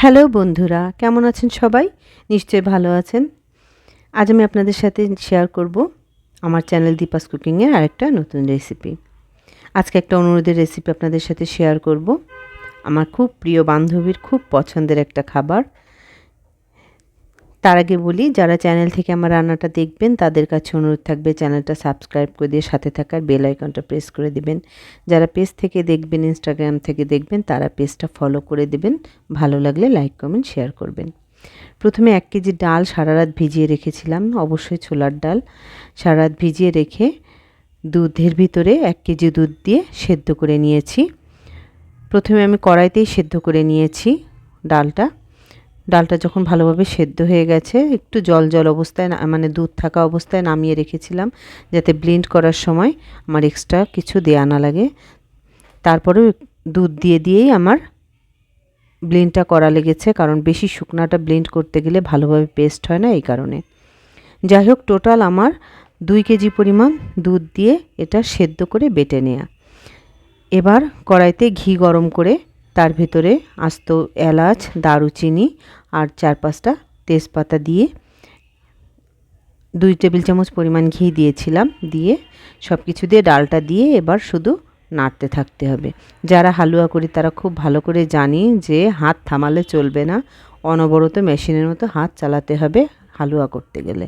Hello বন্ধুরা, কেমন আছেন সবাই? নিশ্চয়ই ভালো আছেন। আজ আমি আপনাদের সাথে শেয়ার করব আমার চ্যানেল দীপাস কুকিংয়ের আরেকটা নতুন রেসিপি আজকে একটা অনুরোধের রেসিপি আপনাদের সাথে শেয়ার করব। আমার খুব প্রিয় বান্ধবীর খুব পছন্দের একটা খাবার তার আগে বলি, যারা চ্যানেল থেকে আমার রান্নাটা দেখবেন, তাদের কাছে অনুরোধ থাকবে চ্যানেলটা সাবস্ক্রাইব করে দিয়ে সাথে থাকার বেল আইকনটা প্রেস করে দিবেন। যারা পেজ থেকে দেখবেন, ইনস্টাগ্রাম থেকে দেখবেন, তারা পেজটা ফলো করে দেবেন। ভালো লাগলে লাইক, কমেন্ট, শেয়ার করবেন। প্রথমে এক কেজি ডাল সারা রাত ভিজিয়ে রেখেছিলাম, অবশ্যই ছোলার ডাল। সারা রাত ভিজিয়ে রেখে দুধের ভিতরে এক কেজি দুধ দিয়ে সেদ্ধ করে নিয়েছি। প্রথমে আমি কড়াইতেই সেদ্ধ করে নিয়েছি ডালটা। ডালটা যখন ভালোভাবে সেদ্ধ হয়ে গেছে, একটু জল জল অবস্থায় মানে দুধ থাকা অবস্থায় নামিয়ে রেখেছিলাম, যাতে ব্লেন্ড করার সময় আমার এক্সট্রা কিছু দেয়া না লাগে। তারপরেও দুধ দিয়ে দিয়েই আমার ব্লেন্ডটা করা লেগেছে, কারণ বেশি শুকনাটা ব্লেন্ড করতে গেলে ভালোভাবে পেস্ট হয় না এই কারণে। যাই হোক, টোটাল আমার দুই কেজি পরিমাণ দুধ দিয়ে এটা সেদ্ধ করে বেটে নেওয়া এবার কড়াইতে ঘি গরম করে, তার ভেতরে আস্ত এলাচ, দারুচিনি আর চার পাঁচটা তেজপাতা দিয়ে দুই টেবিল চামচ পরিমাণ ঘি দিয়েছিলাম, দিয়ে সব কিছু দিয়ে ডালটা দিয়ে এবার শুধু নাড়তে থাকতে হবে। যারা হালুয়া করি তারা খুব ভালো করে জানি যে হাত থামালে চলবে না, অনবরত মেশিনের মতো হাত চালাতে হবে হালুয়া করতে গেলে।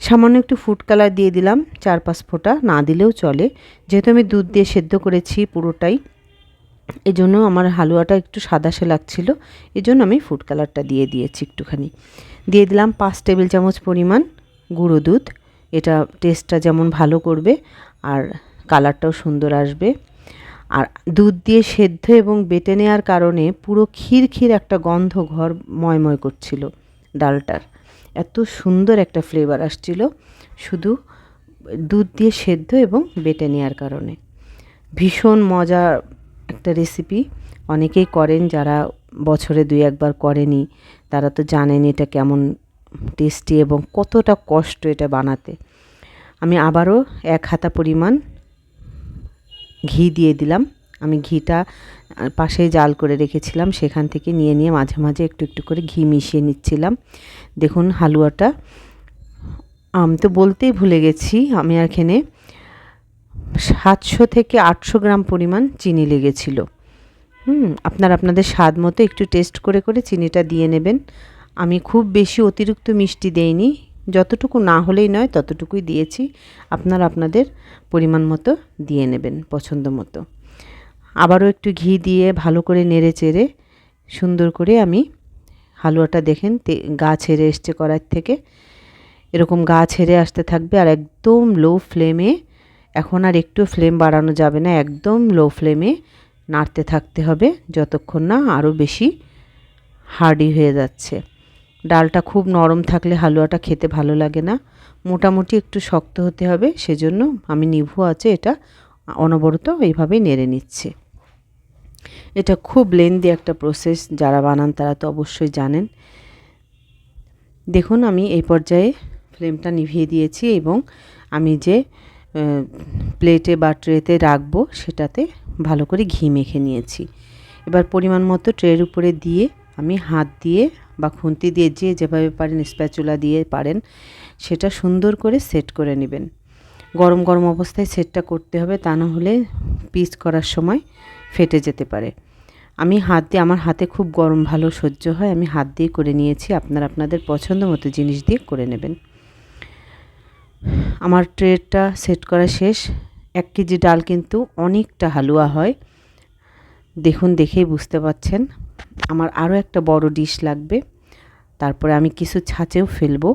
সামান্য একটু ফুড কালার দিয়ে দিলাম, চার পাঁচ ফোঁটা না দিলেও চলে। যেহেতু আমি দুধ দিয়ে সেদ্ধ করেছি পুরোটাই এই জন্য আমার হালুয়াটা একটু সাদাসে লাগছিল এই জন্য আমি ফুড কালারটা দিয়ে দিয়েছি একটুখানি। দিয়ে দিলাম পাঁচ টেবিল চামচ পরিমাণ গুঁড়ো দুধ, এটা টেস্টটা যেমন ভালো করবে আর কালারটাও সুন্দর আসবে। আর দুধ দিয়ে সেদ্ধ এবং বেটে নেওয়ার কারণে পুরো ক্ষীর ক্ষীর একটা গন্ধ ঘর ময়ময় করছিল ডালটার। এত সুন্দর একটা ফ্লেভার আসছিল, শুধু দুধ দিয়ে সেদ্ধ এবং বেটে নেওয়ার কারণে। ভীষণ মজা একটা রেসিপি অনেকেই করেন, যারা বছরে দুই একবার করেনি, তারা তো জানেন এটা কেমন টেস্টি এবং কতটা কষ্ট এটা বানাতে। আমি আবারও এক হাতা পরিমাণ ঘি দিয়ে দিলাম। আমি ঘিটা পাশে জাল করে রেখেছিলাম, সেখান থেকে নিয়ে নিয়ে মাঝে মাঝে একটু একটু করে ঘি মিশিয়ে নিচ্ছিলাম। দেখুন হালুয়াটা। আমি তো বলতেই ভুলে গেছি, আমি এখানে সাতশো থেকে আটশো গ্রাম পরিমাণ চিনি লেগেছিল। হুম, আপনার আপনাদের স্বাদ মতো একটু টেস্ট করে করে চিনিটা দিয়ে নেবেন। আমি খুব বেশি অতিরিক্ত মিষ্টি দেইনি, যতটুকু না হলেই নয় ততটুকুই দিয়েছি। আপনার আপনাদের পরিমাণ মতো দিয়ে নেবেন পছন্দ মতো। আবারও একটু ঘি দিয়ে ভালো করে নেড়ে চেড়ে সুন্দর করে আমি হালুয়াটা দেখেন গা ছেড়ে এসছে কড়াই থেকে। এরকম গা ছেড়ে আসতে থাকবে আর একদম লো ফ্লেমে এখন আর একটু ফ্লেম বাড়ানো যাবে না, একদম লো ফ্লেমে নাড়তে থাকতে হবে যতক্ষণ না আরও বেশি হার্ডি হয়ে যাচ্ছে। ডালটা খুব নরম থাকলে হালুয়াটা খেতে ভালো লাগে না। মোটামুটি একটু শক্ত হতে হবে, সেজন্য আমি নিভু আছে এটা অনবরত এইভাবেই নেড়ে নিচ্ছে। এটা খুব লেন্দি একটা প্রসেস যারা বানান তারা তো অবশ্যই জানেন। দেখুন আমি এই পর্যায়ে ফ্লেমটা নিভিয়ে দিয়েছি এবং আমি যে প্লেটে বা ট্রেতে রাখব, সেটাতে ভালো করে ঘি মেখে নিয়েছি। এবার পরিমাণ মতো ট্রের উপরে দিয়ে আমি হাত দিয়ে বা খুন্তি দিয়ে যে যেভাবে পারেন স্প্যাচুলা দিয়ে পারেন, সেটা সুন্দর করে সেট করে নেবেন। গরম গরম অবস্থায় সেটটা করতে হবে, তা না হলে পিস করার সময় ফেটে যেতে পারে। আমি হাত দিয়ে, আমার হাতে খুব গরম ভালো সহ্য হয়, আমি হাত দিয়ে করে নিয়েছি, আপনারা আপনাদের পছন্দ মতো জিনিস দিয়ে করে নেবেন। আমার ট্রেটা সেট করা শেষ। এক কেজি ডাল কিন্তু অনেকটা হালুয়া হয়। দেখুন, দেখেই বুঝতে পাচ্ছেন। আমার আরও একটা বড় ডিশ লাগবে। তারপরে আমি কিছু ছাঁচেও ফেলব।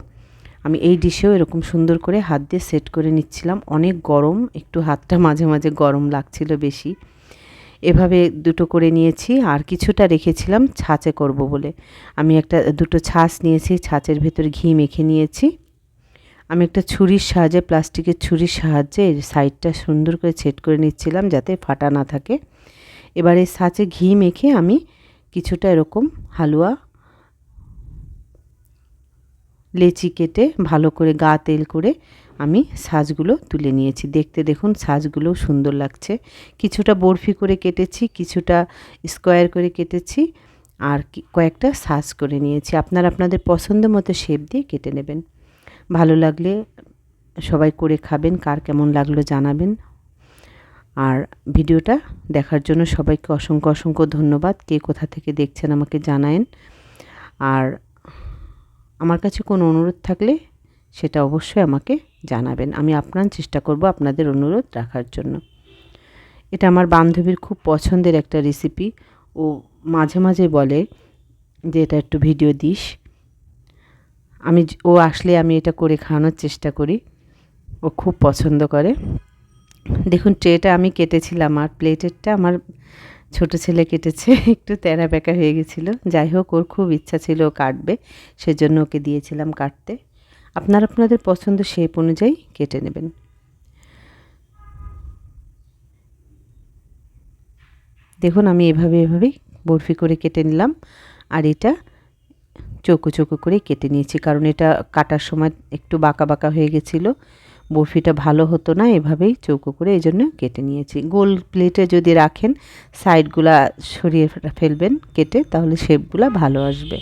আমি এই ডিশেও এরকম সুন্দর করে হাত দিয়ে সেট করে নিচ্ছিলাম। অনেক গরম, একটু হাতটা মাঝে মাঝে গরম লাগছিল বেশি। এভাবে দুটো করে নিয়েছি। আর কিছুটা রেখেছিলাম, ছাঁচে করব বলে। আমি একটা, দুটো ছাঁচ নিয়েছি, ছাঁচের ভেতরে ঘি মেখে নিয়েছি। আমি একটা ছুরির সাহায্যে, প্লাস্টিকের ছুরির সাহায্যে এর সাইডটা সুন্দর করে ছেট করে নিচ্ছিলাম যাতে ফাটা না থাকে। এবার সাঁচে ঘি মেখে আমি কিছুটা এরকম হালুয়া, লেচি কেটে ভালো করে গা তেল করে আমি সাজগুলো তুলে নিয়েছি। দেখতে দেখুন সাজগুলোও সুন্দর লাগছে। কিছুটা বরফি করে কেটেছি, কিছুটা স্কোয়ার করে কেটেছি আর কয়েকটা সাজ করে নিয়েছি। আপনারা আপনাদের পছন্দ মতো শেপ দিয়ে কেটে নেবেন। ভালো লাগলে সবাই করে খাবেন, কার কেমন লাগল জানাবেন। আর ভিডিওটা দেখার জন্য সবাইকে অসংখ্য অসংখ্য ধন্যবাদ। কে কোথা থেকে দেখছেন আমাকে জানায়েন। আর আমার কাছে কোনো অনুরোধ থাকলে সেটা অবশ্যই আমাকে জানাবেন। আমি আপনার চেষ্টা করব আপনাদের অনুরোধ রাখার জন্য। এটা আমার বান্ধবীর খুব পছন্দের একটা রেসিপি ও মাঝে মাঝে বলে যে, এটা একটু ভিডিও দিস। আমি ও আসলে আমি এটা করে খাওয়ানোর চেষ্টা করি। ও খুব পছন্দ করে। দেখুন, ট্রেটা আমি কেটেছিলাম আর প্লেটেরটা আমার ছোট ছেলে কেটেছে, একটু তেরা বেঁকা হয়ে গেছিল। যাই হোক, ওর খুব ইচ্ছা ছিল ও কাটবে, সেজন্য ওকে দিয়েছিলাম কাটতে। আপনারা আপনাদের পছন্দ শেপ অনুযায়ী কেটে নেবেন। দেখুন, আমি এভাবে এভাবেই বরফি করে কেটে নিলাম। আর এটা চৌকো চৌকো করে কেটে নিয়েছি, কারণ এটা কাটার সময় একটু বাঁকা বাঁকা হয়ে গেছিল। বরফিটা ভালো হতো না, এভাবেই চৌকো করে এই জন্য কেটে নিয়েছি। গোল প্লেটে যদি রাখেন, সাইডগুলা সরিয়ে ফেলবেন কেটে, তাহলে শেপগুলা ভালো আসবে।